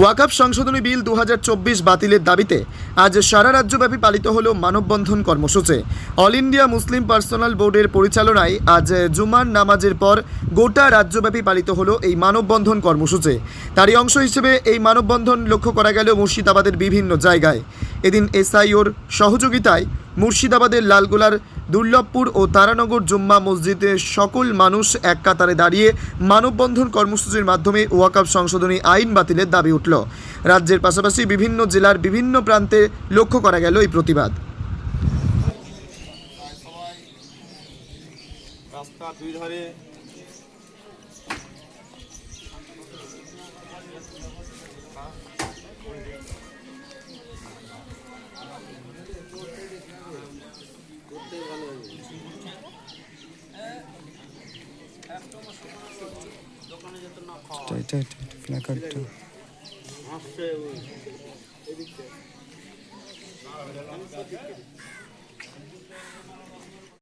ওয়াকাফ সংশোধনী বিল দু হাজার চব্বিশ বাতিলের দাবিতে আজ সারা রাজ্যব্যাপী পালিত হলো মানববন্ধন কর্মসূচি। অল ইন্ডিয়া মুসলিম পার্সোনাল বোর্ডের পরিচালনায় আজ জুমার নামাজের পর গোটা রাজ্যব্যাপী পালিত হলো এই মানববন্ধন কর্মসূচি। তারই অংশ হিসেবে এই মানববন্ধন লক্ষ্য করা গেল মুর্শিদাবাদের বিভিন্ন জায়গায়। এদিন এসআইওর সহযোগিতায় মুর্শিদাবাদের লালগোলার দুর্লভপুর ও তারানগর জুম্মা মসজিদে সকল মানুষ এক কাতারে দাঁড়িয়ে মানববন্ধন কর্মসূচির মাধ্যমে ওয়াকাফ সংশোধনী আইন বাতিলের দাবি উঠল। রাজ্যের পাশাপাশি বিভিন্ন জেলার বিভিন্ন প্রান্তে লক্ষ্য করা গেল এই প্রতিবাদ। রাস্তা দুই ধারে এটা এটা এটা ফ্ল্যাকারটা আসছে ওই এদিকটা